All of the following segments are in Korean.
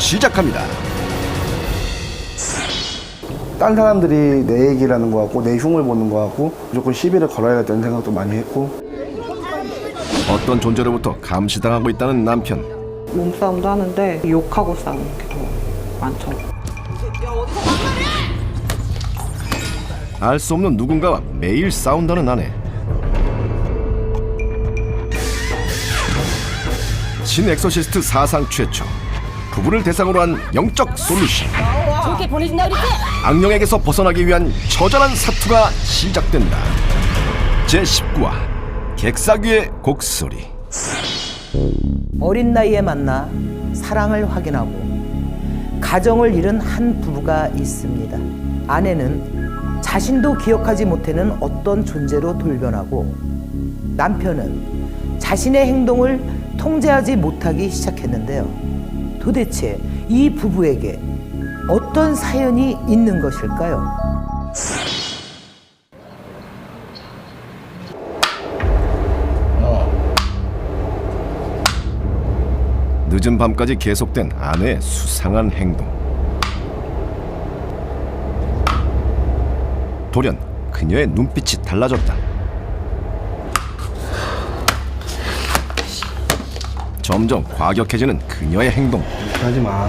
시작합니다. 딴 사람들이 내 얘기라는 거 같고 내 흉을 보는 거 같고 무조건 시비를 걸어야겠다는 생각도 많이 했고 어떤 존재로부터 감시당하고 있다는 남편. 몸싸움도 하는데 욕하고 싸우는 게 더 많죠. 알 수 없는 누군가와 매일 싸운다는 아내. 신엑소시스트 사상 최초 부부를 대상으로 한 영적 솔루션 좋게 보내준다 그랬지? 악령에게서 벗어나기 위한 처절한 사투가 시작된다 제19화 객사귀의 곡소리 어린 나이에 만나 사랑을 확인하고 가정을 잃은 한 부부가 있습니다. 아내는 자신도 기억하지 못하는 어떤 존재로 돌변하고 남편은 자신의 행동을 통제하지 못하기 시작했는데요. 도대체 이 부부에게 어떤 사연이 있는 것일까요? 늦은 밤까지 계속된 아내의 수상한 행동 돌연 그녀의 눈빛이 달라졌다 점점 과격해지는 그녀의 행동 하지 마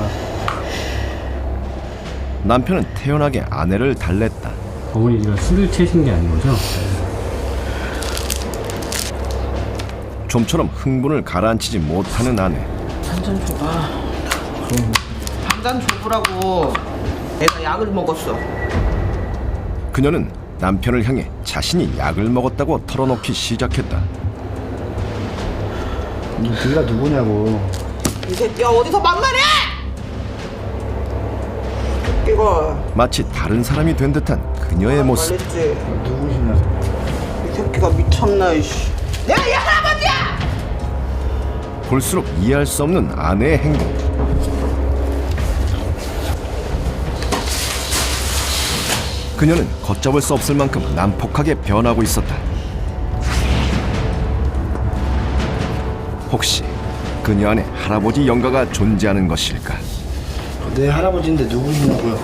남편은 태연하게 아내를 달랬다 어머니가 술을 채신 게 아닌 거죠? 좀처럼 흥분을 가라앉히지 못하는 아내 한 잔 줘봐. 한 잔 줘보라고. 내가 약을 먹었어. 그녀는 남편을 향해 자신이 약을 먹었다고 털어놓기 시작했다 너 네가 누구냐고 이 새끼야 어디서 만나래? 새끼가 마치 다른 사람이 된 듯한 그녀의 모습 말했지. 누구시냐 이 새끼가 미쳤나 이씨. 내가 이 할아버지야. 볼수록 이해할 수 없는 아내의 행동 그녀는 걷잡을 수 없을 만큼 난폭하게 변하고 있었다 혹시 그녀 안에 할아버지 영가가 존재하는 것일까 내 할아버지인데 누구시냐고요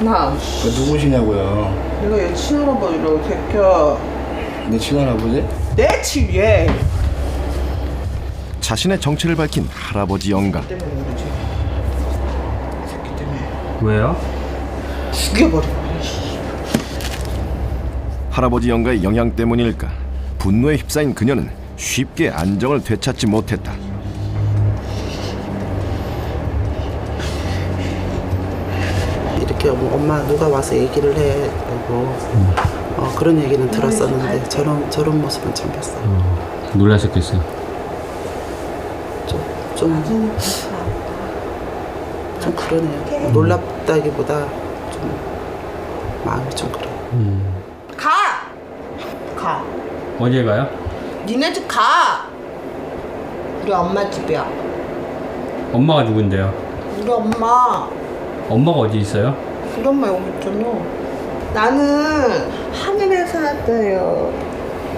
나그 누구시냐고요 내가 얘 친할아버지라고 이 새끼야. 내 친할아버지? 내 친얘 자신의 정체를 밝힌 할아버지 영가 때문에 그러지. 이 새끼 때문에 왜요? 죽여버려. 할아버지 영가의 영향 때문일까 분노에 휩싸인 그녀는 쉽게 안정을 되찾지 못했다 이렇게 뭐 엄마 누가 와서 얘기를 해 하고 어, 그런 얘기는 들었었는데 저런 저런 모습은 처음 봤어요. 놀라셨겠어요. 좀, 좀, 좀 그러네요. 놀랍다기보다 좀 마음이 좀 그래요. 가. 가. 어디에 가요? 니네 집 가. 우리 엄마 집이야. 엄마가 누군데요? 우리 엄마. 엄마가 어디 있어요? 우리 엄마 여기 있잖아. 나는 하늘에 살았어요.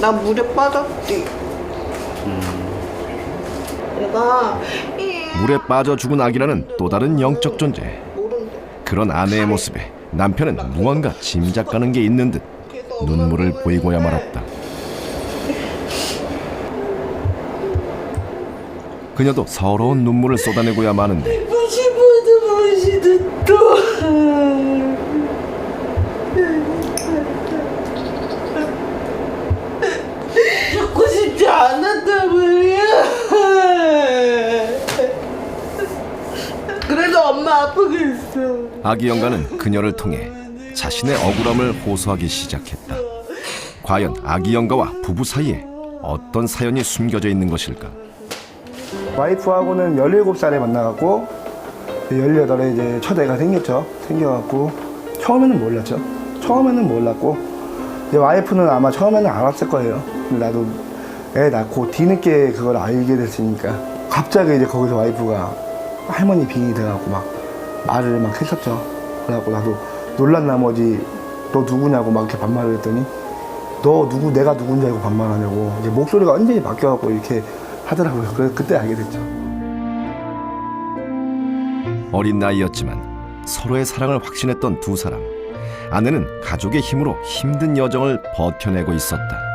나 물에 빠졌지. 내가 이 물에 빠져 죽은 아기라는 또 다른 영적 존재. 그런 아내의 모습에 남편은 무언가 짐작 가는 게 있는 듯 눈물을 보이고야 말았다. 그녀도 서러운 눈물을 쏟아내고야 마는데 싶지 않았단 말이야. 엄마. 아기 영가는 그녀를 통해 자신의 억울함을 호소하기 시작했다. 과연 아기 영가와 부부 사이에 어떤 사연이 숨겨져 있는 것일까? 와이프하고는 17살에 만나갖고 18에 이제 첫 애가 생겼죠. 생겨갖고 처음에는 몰랐죠. 처음에는 몰랐고 이제 와이프는 아마 처음에는 알았을 거예요. 나도 애 낳고 뒤늦게 그걸 알게 됐으니까 갑자기 이제 거기서 와이프가 할머니 빙이 돼갖고 막 말을 막 했었죠. 그래갖고 나도 놀란 나머지 너 누구냐고 막 이렇게 반말을 했더니 너 누구 내가 누군지 알고 반말하냐고 이제 목소리가 완전히 바뀌어갖고 이렇게 하더라고요. 그래서 그때 알게 됐죠. 어린 나이였지만 서로의 사랑을 확신했던 두 사람. 아내는 가족의 힘으로 힘든 여정을 버텨내고 있었다.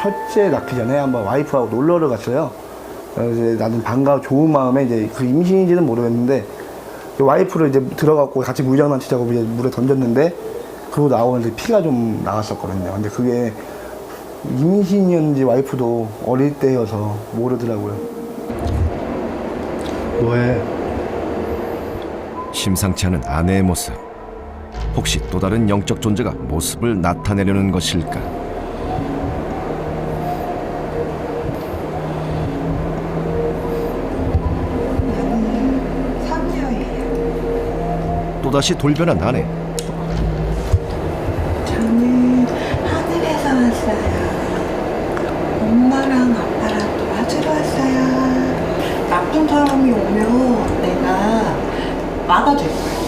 첫째 낳기 전에 한번 와이프하고 놀러를 갔어요. 이제 나는 반가워 좋은 마음에 이제 그 임신인지는 모르겠는데 그 와이프를 이제 들어갔고 같이 물장난 치자고 이제 물에 던졌는데 그러고 나오는데 피가 좀 나왔었거든요. 근데 그게 임신이었는지 와이프도 어릴 때여서 모르더라고요. 뭐해? 심상치 않은 아내의 모습. 혹시 또 다른 영적 존재가 모습을 나타내려는 것일까? 또다시 돌변한 아내. 나쁜 사람이 오면 내가 막아줄 거예요.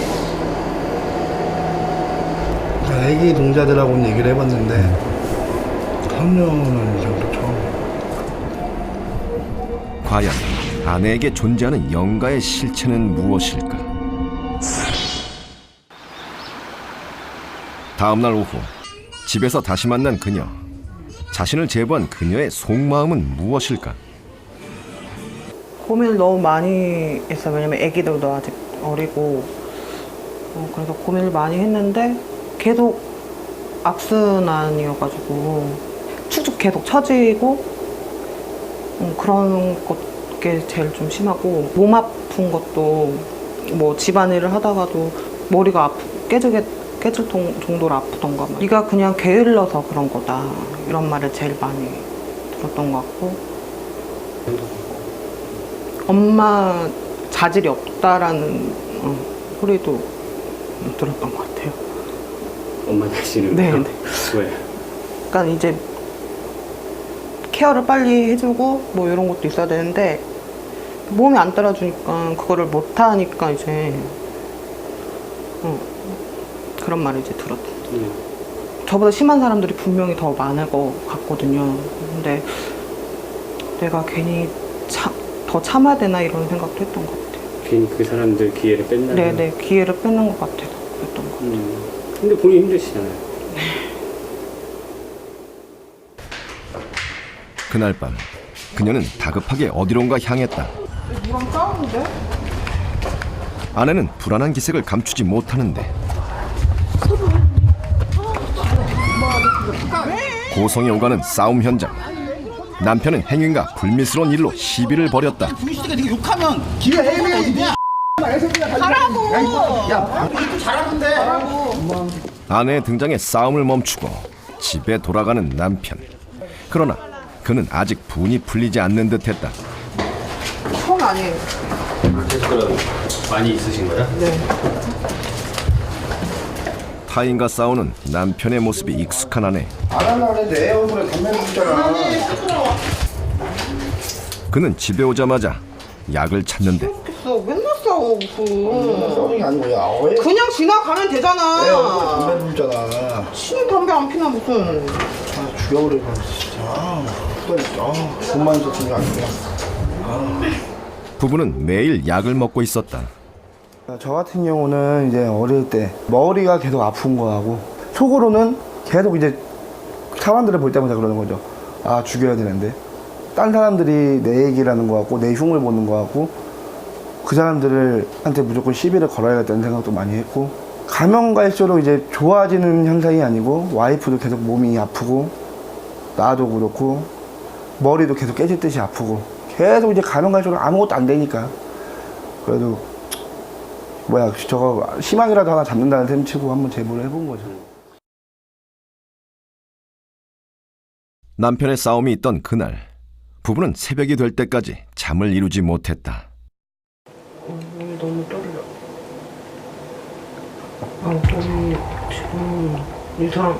애기 동자들하고는 얘기를 해봤는데 3년은 이상도 처음. 과연 아내에게 존재하는 영가의 실체는 무엇일까? 다음 날 오후 집에서 다시 만난 그녀. 자신을 제보한 그녀의 속마음은 무엇일까? 고민을 너무 많이 했어요. 왜냐면 애기들도 아직 어리고 어, 그래서 고민을 많이 했는데 계속 악순환이어가지고 축축 계속 처지고 음, 그런 게 제일 좀 심하고 몸 아픈 것도 뭐 집안일을 하다가도 머리가 아프, 깨지게 깨질 통- 정도로 아프던가 막. 네가 그냥 게을러서 그런 거다 이런 말을 제일 많이 들었던 것 같고 엄마 자질이 없다라는 어, 소리도 들었던 것 같아요. 엄마 자신을 네, 네. 왜? 그러니까 이제 케어를 빨리 해주고 뭐 이런 것도 있어야 되는데 몸이 안 따라주니까 그거를 못 하니까 이제 어, 그런 말을 이제 들었죠. 저보다 심한 사람들이 분명히 더 많을 것 같거든요. 근데 내가 괜히 참, 더 참아야 되나 이런 생각도 했던 것 같아요. 괜히 그 사람들 기회를 뺐나? 네네 기회를 뺏는 것 같아서 그랬던 것 같아요. 음. 근데 본인 힘드시잖아요. 그날 밤 그녀는 다급하게 어디론가 향했다. 누랑 싸우는데? 아내는 불안한 기색을 감추지 못하는데 고성이 오가는 싸움 현장 남편은 행인과 불미스러운 일로 시비를 벌였다. 분식이가 네가 욕하면 기회 어디냐? 아내의 등장에 싸움을 멈추고 집에 돌아가는 남편. 그러나 그는 아직 분이 풀리지 않는 듯했다. 처음 아니에요. 그럼 많이 있으신 거야? 타인과 싸우는 남편의 모습이 익숙한 아내 안 하려고 했는데 애 얼굴에 담배 붙잖아. 그는 집에 오자마자 약을 찾는데 맨날 싸워 무슨. 싸우는 게 아니고 야 애, 그냥 지나가면 애 되잖아. 담배 담배 안 피나 무슨. 아, 죽여버릴 뻔 진짜. 아, 또 아, 돈만 있었던 게 아니야. 부부는 매일 약을 먹고 있었다 저 같은 경우는 이제 어릴 때 머리가 계속 아픈 거하고 속으로는 계속 이제 사람들을 볼 때마다 그러는 거죠. 아 죽여야 되는데 딴 사람들이 내 얘기라는 거 같고 내 흉을 보는 거 같고 그 사람들을 한테 무조건 시비를 걸어야겠다는 생각도 많이 했고 가면 갈수록 이제 좋아지는 현상이 아니고 와이프도 계속 몸이 아프고 나도 그렇고 머리도 계속 깨질 듯이 아프고 계속 이제 가면 갈수록 아무것도 안 되니까 그래도 뭐야 저거 희망이라도 하나 잡는다는 셈 치고 한번 제보를 해본 거죠. 남편의 싸움이 있던 그날 부부는 새벽이 될 때까지 잠을 이루지 못했다 너무 떨려. 아, 몸이 지금 이상.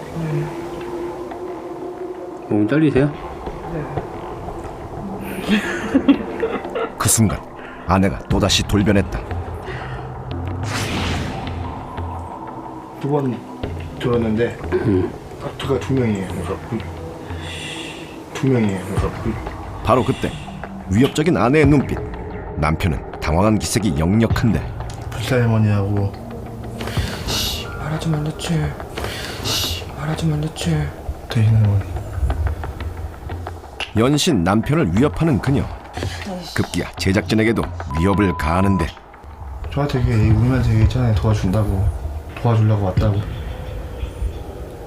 몸 떨리세요? 그 순간 아내가 또다시 돌변했다 두 번 들었는데 파트가 두 명이에요. 그래서 두 명이에요. 그래서 바로 그때 위협적인 아내의 눈빛 남편은 당황한 기색이 역력한데 불사 할머니하고 말하지만 늦지. 말하지만 늦지. 대신 할머니. 연신 남편을 위협하는 그녀. 급기야 제작진에게도 위협을 가하는데 저한테 그게 울면서 얘기했잖아요. 도와준다고. 도와주려고 왔다고.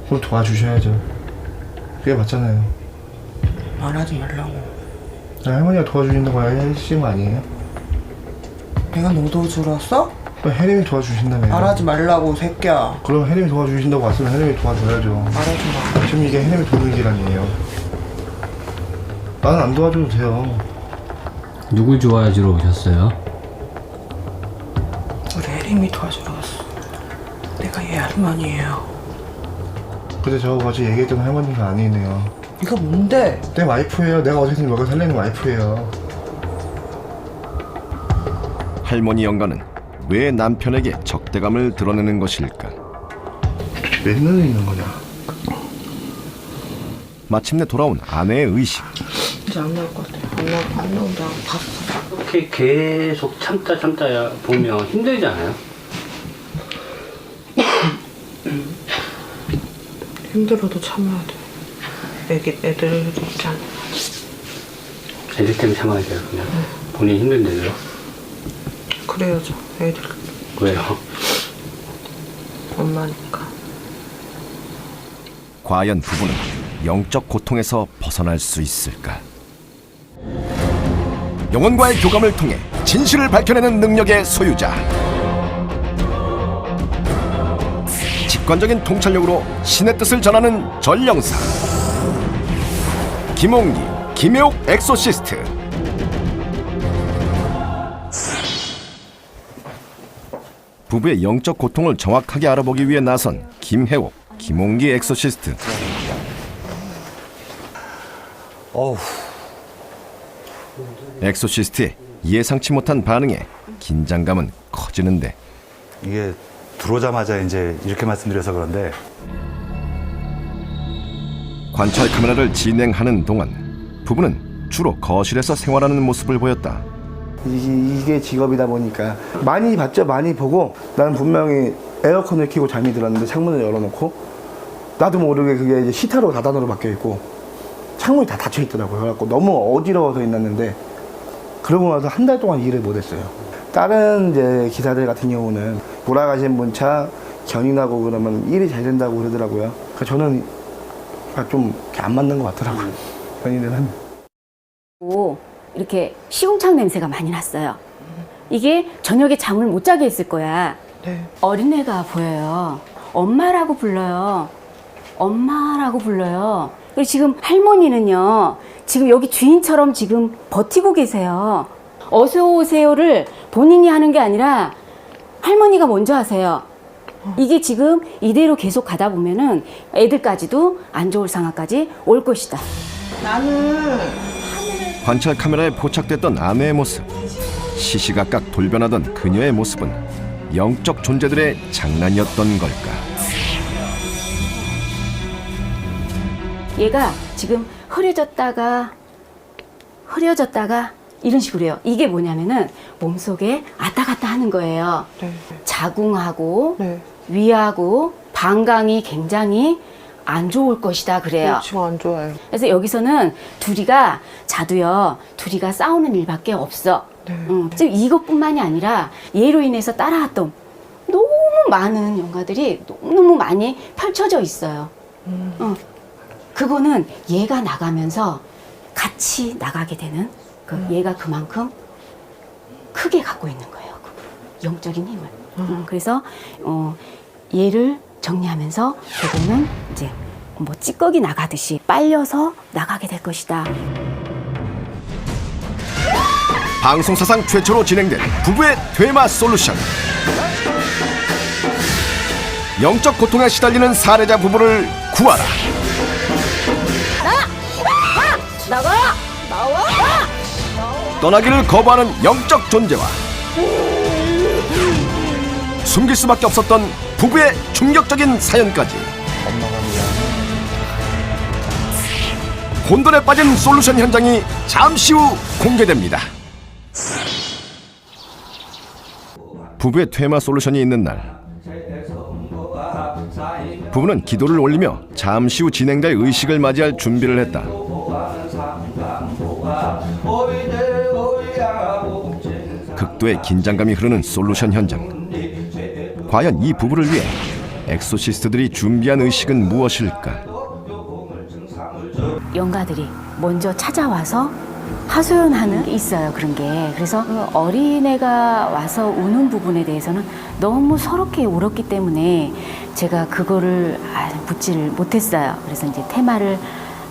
그럼 도와주셔야죠. 그게 맞잖아요. 말하지 말라고. 나 할머니가 도와주신다고 하신 거 아니에요? 내가 너 도와주러 왔어? 그럼 혜림이 도와주신다며요. 말하지 말라고 새끼야. 그럼 혜림이 도와주신다고 왔으면 혜림이 도와줘야죠. 말하지 마. 지금 이게 혜림이 도는 길 아니에요. 나는 안 도와줘도 돼요. 누굴 좋아해주러 오셨어요? 우리 혜림이 도와주러 내가 얘 할머니예요. 근데 저거 어제 얘기했던 할머니가 아니네요. 이거 뭔데? 내 와이프예요. 내가 어제든 먹여 살리는 와이프예요. 할머니 영가는 왜 남편에게 적대감을 드러내는 것일까? 왜 눈에 있는 거냐? 마침내 돌아온 아내의 의식. 이제 안 나올 것 같아. 안, 나, 안 나온다. 봤어. 이렇게 계속 참다 참다 보면 힘들지 않아요? 힘들어도 참아야 돼. 애기, 애들 있잖아. 애들 때문에 참아야 돼요 그냥 본인 힘든데도요? 그래야죠. 애들 왜요? 엄마니까. 과연 부부는 영적 고통에서 벗어날 수 있을까? 영혼과의 교감을 통해 진실을 밝혀내는 능력의 소유자. 직관적인 통찰력으로 신의 뜻을 전하는 전령사. 김홍기, 김혜옥 엑소시스트. 부부의 영적 고통을 정확하게 알아보기 위해 나선 김혜옥, 김홍기 엑소시스트. 엑소시스트의 예상치 못한 반응에 긴장감은 커지는데 이게 들어오자마자 이제 이렇게 말씀드려서 그런데 관찰 카메라를 진행하는 동안 부부는 주로 거실에서 생활하는 모습을 보였다. 이게, 이게 직업이다 보니까 많이 봤죠 많이 보고. 나는 분명히 에어컨을 켜고 잠이 들었는데 창문을 열어놓고 나도 모르게 그게 이제 시타로 다단으로 바뀌어 있고 창문이 다 닫혀 있더라고요. 그래갖고 너무 어지러워서 있었는데 그러고 나서 한 달 동안 일을 못했어요. 다른 이제 기사들 같은 경우는 돌아가신 분 차 견인하고 그러면 일이 잘 된다고 그러더라고요 그래서 저는 좀 안 맞는 것 같더라고요 견인을 하면 고 이렇게 시궁창 냄새가 많이 났어요. 이게 저녁에 잠을 못 자게 했을 거야. 네. 어린애가 보여요. 엄마라고 불러요. 엄마라고 불러요. 그리고 지금 할머니는요, 지금 여기 주인처럼 지금 버티고 계세요. 어서 오세요를 본인이 하는 게 아니라 할머니가 먼저 하세요. 이게 지금 이대로 계속 가다 보면은 애들까지도 안 좋을 상황까지 올 것이다. 나는 관찰 카메라에 포착됐던 아내의 모습. 시시각각 돌변하던 그녀의 모습은 영적 존재들의 장난이었던 걸까? 얘가 지금 흐려졌다가 흐려졌다가 이런 식으로 해요. 이게 뭐냐면은 몸속에 왔다 갔다 하는 거예요. 네. 자궁하고 네. 위하고 방광이 굉장히 안 좋을 것이다 그래요. 지금 안 좋아요. 그래서 여기서는 둘이가 자두요. 둘이가 싸우는 일밖에 없어. 네. 음, 지금 이것뿐만이 아니라 얘로 인해서 따라왔던 너무 많은 영가들이 너무너무 많이 펼쳐져 있어요. 어, 그거는 얘가 나가면서 같이 나가게 되는 그 얘가 그만큼 크게 갖고 있는 거예요. 그 영적인 힘을. 음, 그래서 어, 얘를 정리하면서 결국은 이제 뭐 찌꺼기 나가듯이 빨려서 나가게 될 것이다. 방송 사상 최초로 진행된 부부의 퇴마 솔루션. 영적 고통에 시달리는 사례자 부부를 구하라. 나가! 나와! 떠나기를 거부하는 영적 존재와 숨길 수밖에 없었던 부부의 충격적인 사연까지 혼돈에 빠진 솔루션 현장이 잠시 후 공개됩니다. 부부의 퇴마 솔루션이 있는 날 부부는 기도를 올리며 잠시 후 진행될 의식을 맞이할 준비를 했다. 극도의 긴장감이 흐르는 솔루션 현장. 과연 이 부부를 위해 엑소시스트들이 준비한 의식은 무엇일까? 영가들이 먼저 찾아와서 하소연하는 게 있어요 그런 게 그래서 그 어린애가 와서 우는 부분에 대해서는 너무 서럽게 울었기 때문에 제가 그거를 아, 묻지를 못했어요 그래서 이제 테마를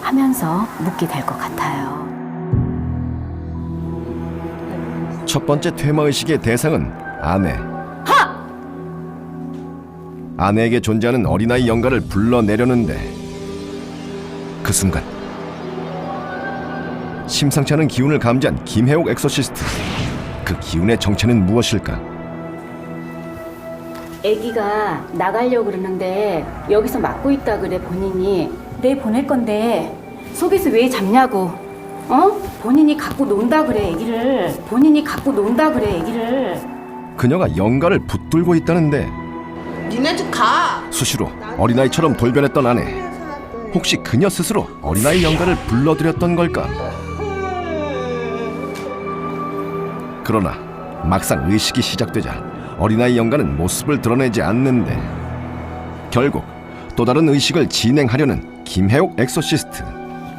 하면서 묻게 될 것 같아요 첫 번째 퇴마 의식의 대상은 아내. 아내에게 존재하는 어린아이 영가를 불러내려는데 그 순간 심상치 않은 기운을 감지한 김혜옥 엑소시스트. 그 기운의 정체는 무엇일까? 아기가 나가려고 그러는데 여기서 막고 있다 그래 본인이 내 보낼 건데 속에서 왜 잡냐고 어? 본인이 갖고 논다 그래 아기를 본인이 갖고 논다 그래 아기를 그녀가 영가를 붙들고 있다는데 니네 집 가. 수시로 어린아이처럼 돌변했던 아내. 혹시 그녀 스스로 어린아이 영가를 불러들였던 걸까? 그러나 막상 의식이 시작되자 어린아이 영가는 모습을 드러내지 않는데 결국 또 다른 의식을 진행하려는 김혜옥 엑소시스트.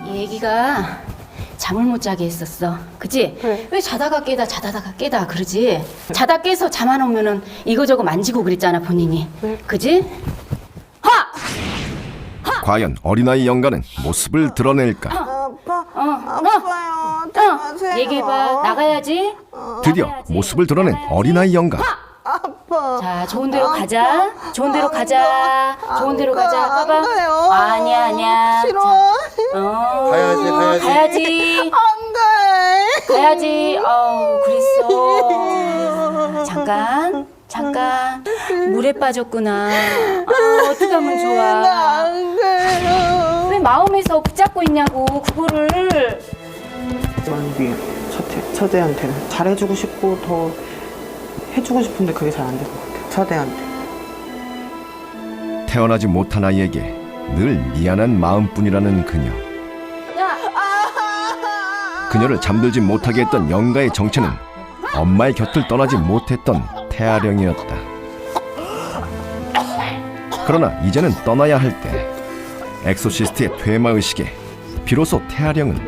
이 애기가 잠을 못 자게 했었어. 그지? 왜 자다가 깨다 자다가 깨다 그러지? 자다 깨서 잠 안 오면은 이거저거 만지고 그랬잖아 본인이. 그지? 과연 어린아이 영가는 모습을 드러낼까? 아빠, 어, 어, 아파요. 어. 들어가세요. 얘기해봐. 나가야지. 드디어 모습을 드러낸 어린아이 영가. 아파. 자, 좋은 데로 가자. 좋은 데로 가자. 좋은 데로 가자. 안 봐봐. 가요. 아니야, 아니야. 싫어. 자, 어, 가야지, 가야지. 가야지. 안 가. 가야지. 어우, 그랬어. 잠깐, 잠깐. 물에 빠졌구나. 아, 어떡하면 좋아. 안 가요. 왜 마음에서 붙잡고 있냐고, 그거를. 만비 처제, 처제한테는 잘해주고 싶고 더 해주고 싶은데 그게 잘 안 될 것 같아요. 처제한테. 태어나지 못한 아이에게 늘 미안한 마음뿐이라는 그녀. 그녀를 잠들지 못하게 했던 영가의 정체는 엄마의 곁을 떠나지 못했던 태아령이었다. 그러나 이제는 떠나야 할 때 엑소시스트의 퇴마 의식에 비로소 태아령은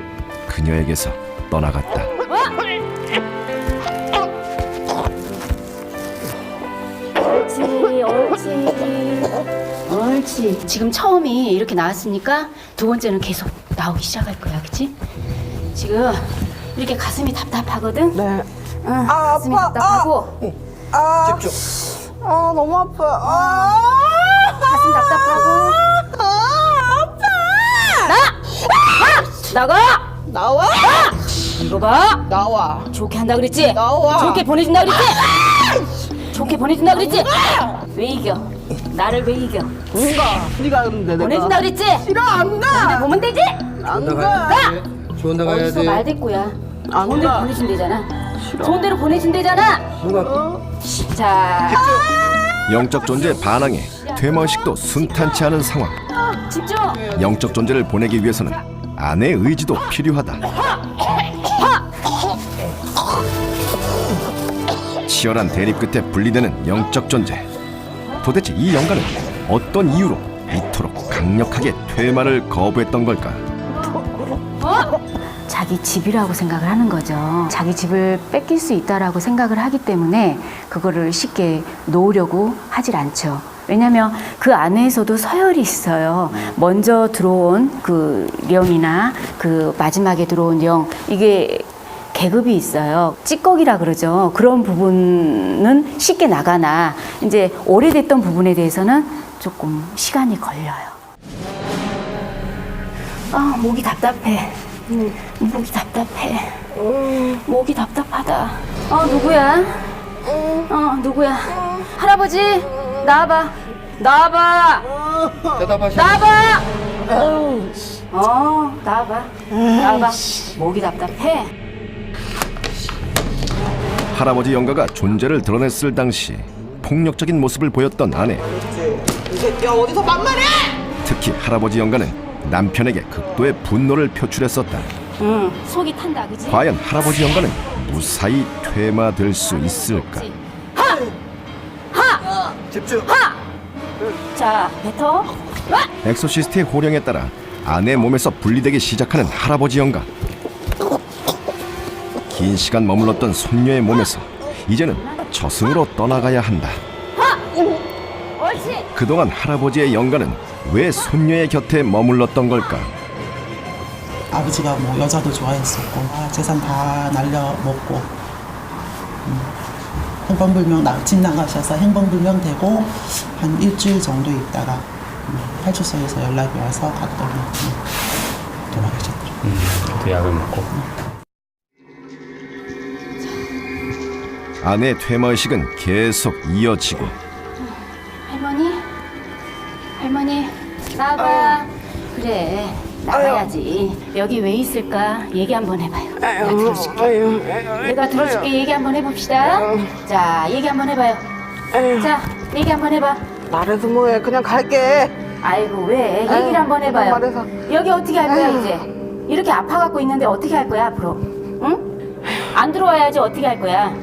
그녀에게서 떠나갔다. 옳지. 지금 처음이 이렇게 나왔으니까 두 번째는 계속 나오기 시작할 거야, 그치? 지금 이렇게 가슴이 답답하거든? 네. 응, 아, 가슴이 아파. 답답하고, 아, 아, 너무 아파. 아, 가슴 답답하고. 아, 아파. 나가! 나와. 이거 봐! 나와. 좋게 한다 그랬지? 나와. 좋게 보내준다 그랬지? 좋게 보내준다 그랬지? 왜 이겨? 나를 왜 이겨? 누가? 네가 내가. 보내준다 그랬지? 싫어, 안 근데 가. 보면 되지? 안 가. 좋은 데 어디서 가야지. 말대꾸야. 안 좋은 데로 가. 보내준대잖아. 좋은 데로 보내준대잖아. 누가 자, 영적 존재의 반항에 퇴마 의식도 순탄치 않은 상황. 집중. 영적 존재를 보내기 위해서는 아내의 의지도 필요하다. 치열한 대립 끝에 분리되는 영적 존재. 도대체 이 영가는 어떤 이유로 이토록 강력하게 퇴마를 거부했던 걸까? 자기 집이라고 생각을 하는 거죠. 자기 집을 뺏길 수 있다라고 생각을 하기 때문에 그거를 쉽게 놓으려고 하질 않죠. 왜냐하면 그 안에서도 서열이 있어요. 먼저 들어온 그 령이나 그 마지막에 들어온 령 이게 계급이 있어요. 찌꺼기라 그러죠. 그런 부분은 쉽게 나가나 이제 오래됐던 부분에 대해서는 조금 시간이 걸려요. 아 목이 답답해. 목이 답답해. 목이 답답하다. 어 누구야? 어 누구야? 할아버지 나와봐. 나와봐. 대답하시. 나와봐. 어 나와봐. 나와봐. 목이 답답해. 할아버지 영가가 존재를 드러냈을 당시 폭력적인 모습을 보였던 아내. 이 새끼야 어디서 만만해? 특히 할아버지 영가는 남편에게 극도의 분노를 표출했었다. 응, 속이 탄다, 그지? 과연 할아버지 영가는 무사히 퇴마될 수 있을까? 집중. 자, 뱉어. 엑소시스트의 호령에 따라 아내 몸에서 분리되기 시작하는 할아버지 영가. 긴 시간 머물렀던 손녀의 몸에서 이제는 저승으로 떠나가야 한다. 그동안 할아버지의 영가는 왜 손녀의 곁에 머물렀던 걸까? 아버지가 뭐 여자도 좋아했었고 아, 재산 다 날려먹고 음, 행방불명 집 나가셔서 행방불명 되고 한 일주일 정도 있다가 음, 팔출소에서 연락이 와서 갔더니 음, 돌아가셨더라고요. 음, 약을 먹고. 음. 아내의 퇴마 의식은 계속 이어지고 할머니? 할머니, 나와봐. 그래, 나가야지. 여기 왜 있을까? 얘기 한번 해봐요. 내가 들어줄게. 내가 들어줄게. 얘기 한번 해봅시다. 자, 얘기 한번 해봐요. 자, 얘기 한번 해봐. 말해서 뭐해 그냥 갈게 아이고, 왜? 얘기를 아유, 한번 해봐요. 말해서. 여기 어떻게 할 거야, 이제? 이렇게 아파갖고 있는데 어떻게 할 거야, 앞으로? 응? 안 들어와야지 어떻게 할 거야?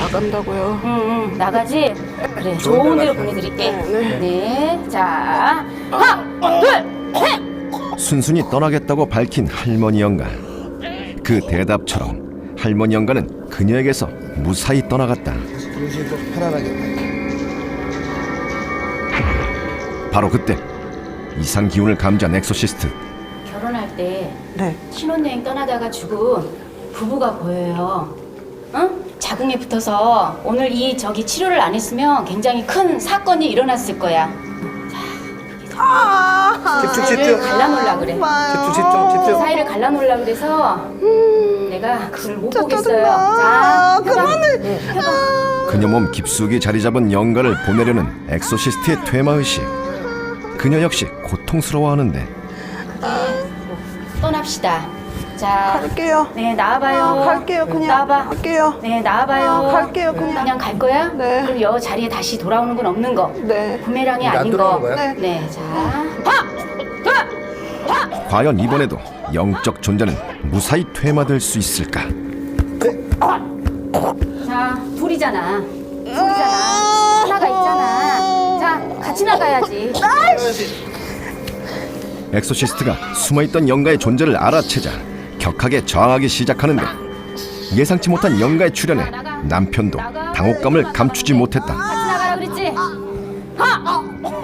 나간다고요 응, 응, 나가지? 그래, 좋은 데로 보내드릴게. 네, 자, 하나, 둘, 셋! 순순히 떠나겠다고 밝힌 할머니 영가. 그 대답처럼 할머니 영가는 그녀에게서 무사히 떠나갔다. 정신도 편안하게. 바로 그때 이상 기운을 감지한 엑소시스트. 결혼할 때 네 신혼여행 떠나다가 죽은 부부가 보여요. 응? 자궁에 붙어서 오늘 이 저기 치료를 안 했으면 굉장히 큰 사건이 일어났을 거야. 집중 사이를 집중. 갈라놓으려 그래. 집중 집중 집중. 사이를 갈라놓으려 그래서 내가 그걸 못 보겠어요. 자, 그만해. 그녀 몸 깊숙이 자리 잡은 영가를 보내려는 엑소시스트의 퇴마 의식. 그녀 역시 고통스러워하는데 떠납시다. 자, 갈게요 네 나와봐요. 아, 갈게요 그냥 나와봐. 갈게요 네 나와봐요. 아, 갈게요, 그냥. 그냥 갈 거야? 네. 그럼 여 자리에 다시 돌아오는 건 없는 거. 네 부메랑이 안 아닌 돌아오는 거. 거야? 네. 네, 자, 하, 과연 이번에도 영적 존재는 무사히 퇴마될 수 있을까? 자, 둘이잖아. 둘이잖아. 하나가 있잖아. 자, 같이 나가야지. 엑소시스트가 숨어있던 영가의 존재를 알아채자 격하게 저항하기 시작하는데 예상치 못한 영가의 출현에 남편도 당혹감을 감추지 못했다. 같이 나가라 그랬지?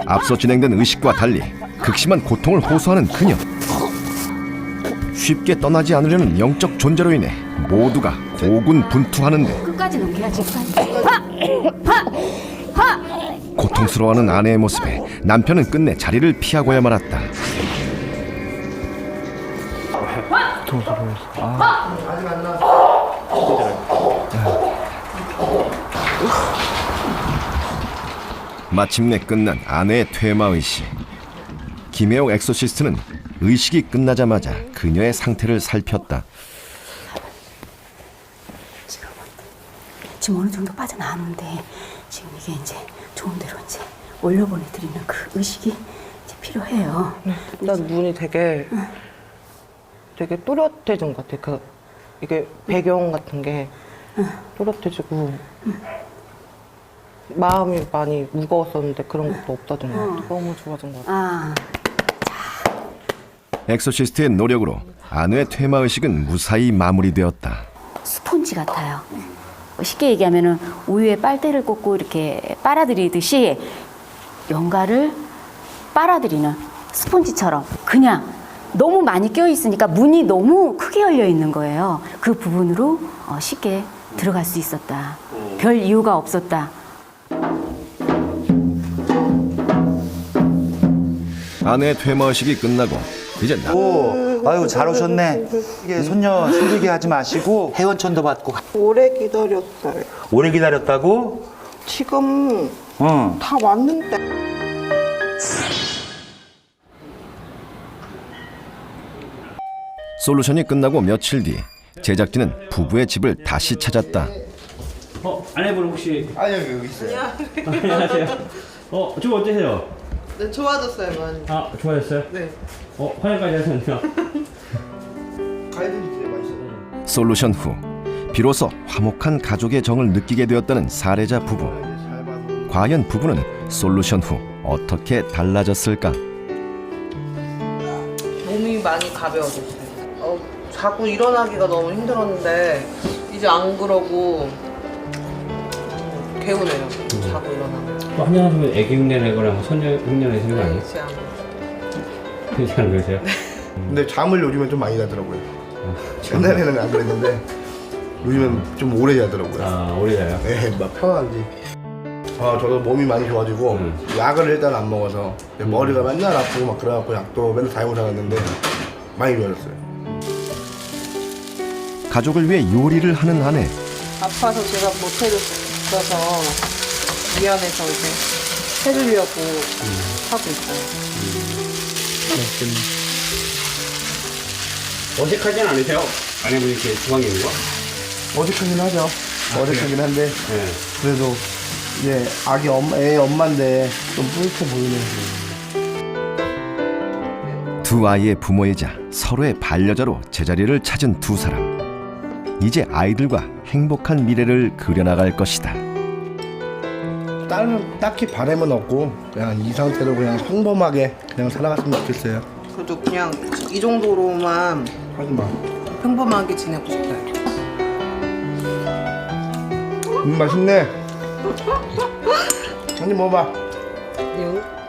앞서 진행된 의식과 달리 극심한 고통을 호소하는 그녀. 쉽게 떠나지 않으려는 영적 존재로 인해 모두가 고군분투하는데 끝까지. 고통스러워하는 아내의 모습에 남편은 끝내 자리를 피하고야 말았다. 마침내 끝난 아내의 퇴마 의식. 김혜옥 엑소시스트는 의식이 끝나자마자 그녀의 상태를 살폈다. 지금 어느 정도 빠져나왔는데 지금 이게 이제 좋은 대로 이제 올려보내드리는 그 의식이 이제 필요해요. 난 눈이 되게 되게 또렷해진 것 같아. 그 이게 배경 같은 게 또렷해지고 마음이 많이 무거웠었는데 그런 것도 없어진 것 같아. 너무 좋아진 것 같아. 아, 엑소시스트의 노력으로 아내의 퇴마 의식은 무사히 마무리되었다. 스폰지 같아요. 쉽게 얘기하면은 우유에 빨대를 꽂고 이렇게 빨아들이듯이 연가를 빨아들이는 스폰지처럼 그냥 너무 많이 껴 있으니까 문이 너무 크게 열려 있는 거예요. 그 부분으로 어, 쉽게 들어갈 수 있었다. 별 이유가 없었다. 아내의 퇴마 의식이 끝나고 이제 나 오, 아유 잘 오셨네. 이게 손녀 힘들게 하지 마시고 회원천도 받고 오래 기다렸어요. 오래 기다렸다고? 지금 응. 다 왔는데. 솔루션이 끝나고 며칠 뒤 제작진은 부부의 집을 다시 찾았다. 어, 아내분 혹시 아니요 여기 있어요. 안녕하세요. 어, 좀 어떠세요? 네, 좋아졌어요, 많이. 아, 좋아졌어요? 네. 어, 화장까지 하셨네요. 가이드 진짜 맛있어요. 솔루션 후 비로소 화목한 가족의 정을 느끼게 되었다는 사례자 부부. 잘 봐서. 과연 부부는 솔루션 후 어떻게 달라졌을까? 몸이 많이 가벼워졌어요. 어, 자꾸 일어나기가 너무 힘들었는데 이제 안 그러고 음, 개운해요. 자꾸 일어나면. 또 한양하시면 애기 흉내 내거나 뭐 손녀 흉내 내시는 거 아니에요? 그렇지 않아요. 그렇지 않으세요 근데 잠을 요즘엔 좀 많이 자더라고요. 옛날에는 안 그랬는데 요즘엔 좀 오래 자더라고요. 아, 오래 자요? 네, 막 편하지. 아, 저도 몸이 많이 좋아지고 음. 약을 일단 안 먹어서 머리가 맨날 아프고 막 그래갖고 약도 맨날 달고 살았는데 많이 좋아졌어요. 가족을 위해 요리를 하는 아내. 아파서 제가 못 해줘서 미안해서 이제 해주려고 하고 있어요. 어색하진 않으세요? 아내분이 이렇게 주방에 있는 거? 어색하긴 하죠. 어색하긴 한데 네. 그래도 이제 아기 엄마, 애 엄마인데 좀 뿌듯해 보이네요. 두 아이의 부모이자 서로의 반려자로 제자리를 찾은 두 사람. 이제 아이들과 행복한 미래를 그려나갈 것이다. 딸은 딱히 바람은 없고 그냥 이 상태로 그냥 평범하게 그냥 살아갔으면 좋겠어요. 그래도 그냥 이 정도로만 하지 마. 평범하게 지내고 싶어요. 음 맛있네. 한입 먹어봐. 응?